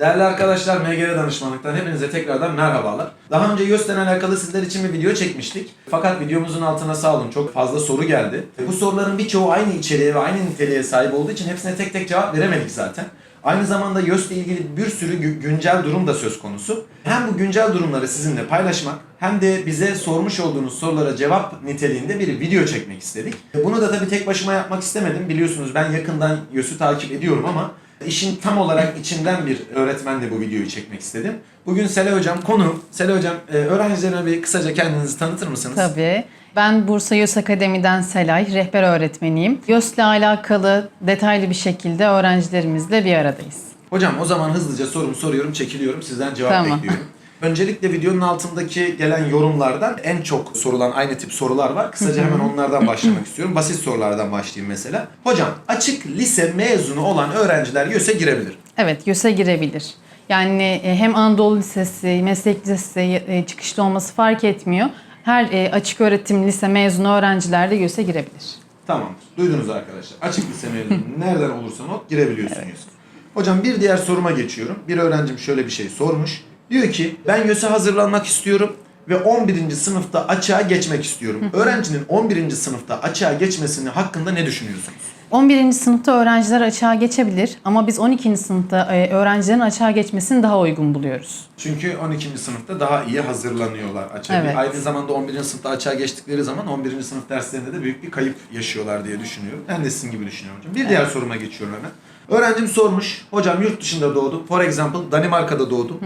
Değerli arkadaşlar MGR Danışmanlık'tan hepinize tekrardan merhabalar. Daha önce YÖS'ten alakalı sizler için bir video çekmiştik. Fakat videomuzun altına sağ olun çok fazla soru geldi. Bu soruların birçoğu aynı içeriğe ve aynı niteliğe sahip olduğu için hepsine tek tek cevap veremedik zaten. Aynı zamanda YÖS'le ilgili bir sürü gü- güncel durum da söz konusu. Hem bu güncel durumları sizinle paylaşmak hem de bize sormuş olduğunuz sorulara cevap niteliğinde bir video çekmek istedik. Bunu da tabii tek başıma yapmak istemedim. Biliyorsunuz ben yakından YÖS'ü takip ediyorum ama İşin tam olarak içinden bir öğretmenle bu videoyu çekmek istedim. Bugün Sele Hocam konu. Sele Hocam e, öğrencilerime bir kısaca kendinizi tanıtır mısınız? Tabii. Ben Bursa YÖS Akademi'den Selay, rehber öğretmeniyim. YÖS'le alakalı detaylı bir şekilde öğrencilerimizle bir aradayız. Hocam o zaman hızlıca sorumu soruyorum, çekiliyorum. Sizden cevap Tamam. bekliyorum. Öncelikle videonun altındaki gelen yorumlardan en çok sorulan aynı tip sorular var. Kısaca hemen onlardan başlamak istiyorum. Basit sorulardan başlayayım mesela. Hocam açık lise mezunu olan öğrenciler YÖS'e girebilir. Evet, YÖS'e girebilir. Yani e, hem Anadolu Lisesi, Meslek Lisesi e, çıkışlı olması fark etmiyor. Her e, açık öğretim lise mezunu öğrenciler de YÖS'e girebilir. Tamamdır. Duydunuz arkadaşlar. Açık lise mezunu nereden olursan ol girebiliyorsun YÖS'e. Hocam bir diğer soruma geçiyorum. Bir öğrencim şöyle bir şey sormuş. Diyor ki ben YÖS'e hazırlanmak istiyorum ve 11. sınıfta açığa geçmek istiyorum. Öğrencinin 11. sınıfta açığa geçmesini hakkında ne düşünüyorsunuz? 11. sınıfta öğrenciler açığa geçebilir ama biz 12. sınıfta e, öğrencilerin açığa geçmesini daha uygun buluyoruz. Çünkü 12. sınıfta daha iyi hazırlanıyorlar açığa. Evet. Aynı zamanda 11. sınıfta açığa geçtikleri zaman 11. sınıf derslerinde de büyük bir kayıp yaşıyorlar diye düşünüyorum. Ben de sizin gibi düşünüyorum hocam. Bir diğer soruma geçiyorum hemen. Öğrencim sormuş. Hocam yurt dışında doğdu. For example Danimarka'da doğdu.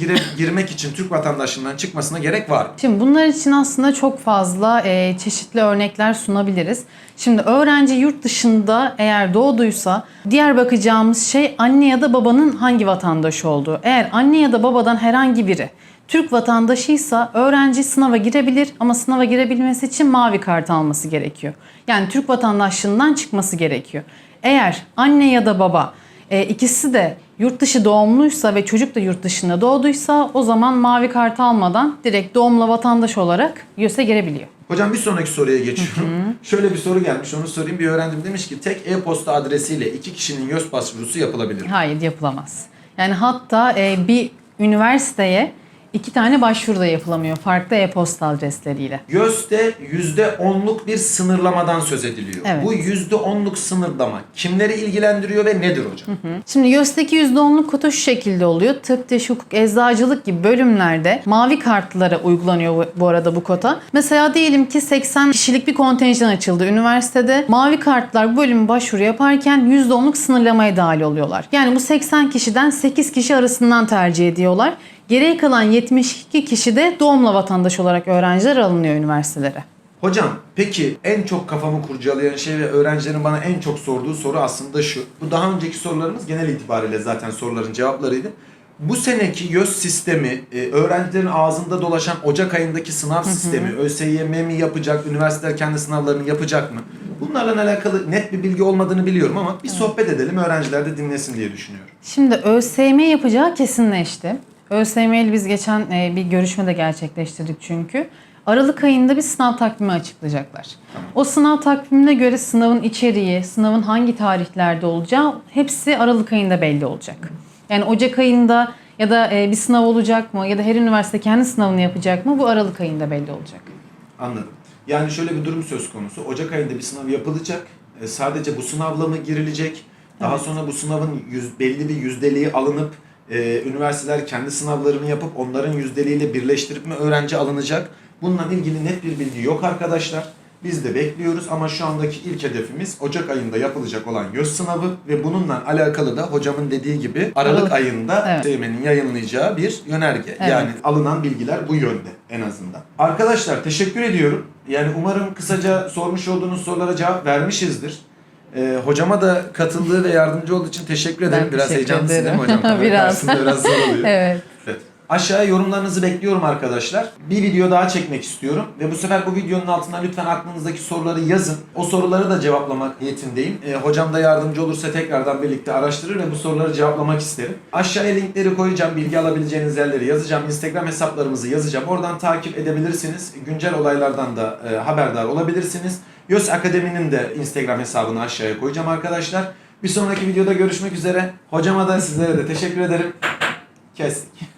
Gire, girmek için Türk vatandaşlığından çıkmasına gerek var. mı? Şimdi bunlar için aslında çok fazla e, çeşitli örnekler sunabiliriz. Şimdi öğrenci yurt dışında eğer doğduysa diğer bakacağımız şey anne ya da babanın hangi vatandaş olduğu. Eğer anne ya da babadan herhangi biri Türk vatandaşıysa öğrenci sınava girebilir ama sınava girebilmesi için mavi kart alması gerekiyor. Yani Türk vatandaşlığından çıkması gerekiyor. Eğer anne ya da baba e, ikisi de yurt dışı doğumluysa ve çocuk da yurt dışında doğduysa o zaman mavi kart almadan direkt doğumla vatandaş olarak YÖS'e girebiliyor. Hocam bir sonraki soruya geçiyorum. Şöyle bir soru gelmiş onu sorayım. Bir öğrencim demiş ki tek e-posta adresiyle iki kişinin YÖS başvurusu yapılabilir. mi? Hayır yapılamaz. Yani hatta e, bir üniversiteye iki tane başvuru da yapılamıyor farklı e-posta adresleriyle. YÖS'te %10'luk bir sınırlamadan söz ediliyor. Evet. Bu %10'luk sınırlama kimleri ilgilendiriyor ve nedir hocam? Şimdi YÖS'teki %10'luk kota şu şekilde oluyor. Tıp, diş, hukuk, eczacılık gibi bölümlerde mavi kartlara uygulanıyor bu- arada bu kota. Mesela diyelim ki 80 kişilik bir kontenjan açıldı üniversitede. Mavi kartlar bu bölüm başvuru yaparken %10'luk sınırlamaya dahil oluyorlar. Yani bu 80 kişiden 8 kişi arasından tercih ediyorlar. Geriye kalan 72 kişi de doğumla vatandaş olarak öğrenciler alınıyor üniversitelere. Hocam peki en çok kafamı kurcalayan şey ve öğrencilerin bana en çok sorduğu soru aslında şu. Bu daha önceki sorularımız genel itibariyle zaten soruların cevaplarıydı. Bu seneki YÖS sistemi, e, öğrencilerin ağzında dolaşan Ocak ayındaki sınav sistemi, ÖSYM mi yapacak, üniversiteler kendi sınavlarını yapacak mı? Bunlarla alakalı net bir bilgi olmadığını biliyorum ama bir sohbet edelim, öğrenciler de dinlesin diye düşünüyorum. Şimdi ÖSYM yapacağı kesinleşti. ÖSYM ile biz geçen e, bir görüşme de gerçekleştirdik çünkü. Aralık ayında bir sınav takvimi açıklayacaklar. O sınav takvimine göre sınavın içeriği, sınavın hangi tarihlerde olacağı hepsi Aralık ayında belli olacak. Yani Ocak ayında ya da e, bir sınav olacak mı ya da her üniversite kendi sınavını yapacak mı bu Aralık ayında belli olacak. Anladım. Yani şöyle bir durum söz konusu. Ocak ayında bir sınav yapılacak. E, sadece bu sınavla mı girilecek? Daha sonra bu sınavın yüz, belli bir yüzdeliği alınıp e, üniversiteler kendi sınavlarını yapıp onların yüzdeliğiyle birleştirip mi öğrenci alınacak? Bununla ilgili net bir bilgi yok arkadaşlar. Biz de bekliyoruz ama şu andaki ilk hedefimiz Ocak ayında yapılacak olan YÖS sınavı ve bununla alakalı da hocamın dediği gibi Aralık, Aralık. ayında Evet. TÜİM'in yayınlayacağı bir yönerge. Evet. Yani alınan bilgiler bu yönde en azından. Arkadaşlar teşekkür ediyorum. Yani umarım kısaca sormuş olduğunuz sorulara cevap vermişizdir. Ee, hocama da katıldığı ve yardımcı olduğu için teşekkür ederim. biraz teşekkür heyecanlısın değil mi ederim. hocam? Biraz. karşısında biraz zor oluyor. Evet. Evet. Aşağıya yorumlarınızı bekliyorum arkadaşlar. Bir video daha çekmek istiyorum. Ve bu sefer bu videonun altına lütfen aklınızdaki soruları yazın. O soruları da cevaplamak niyetindeyim. Ee, hocam da yardımcı olursa tekrardan birlikte araştırır ve bu soruları cevaplamak isterim. Aşağıya linkleri koyacağım. Bilgi alabileceğiniz yerleri yazacağım. Instagram hesaplarımızı yazacağım. Oradan takip edebilirsiniz. Güncel olaylardan da e, haberdar olabilirsiniz. YÖS Akademi'nin de Instagram hesabını aşağıya koyacağım arkadaşlar. Bir sonraki videoda görüşmek üzere. Hocama da sizlere de teşekkür ederim. Kestik.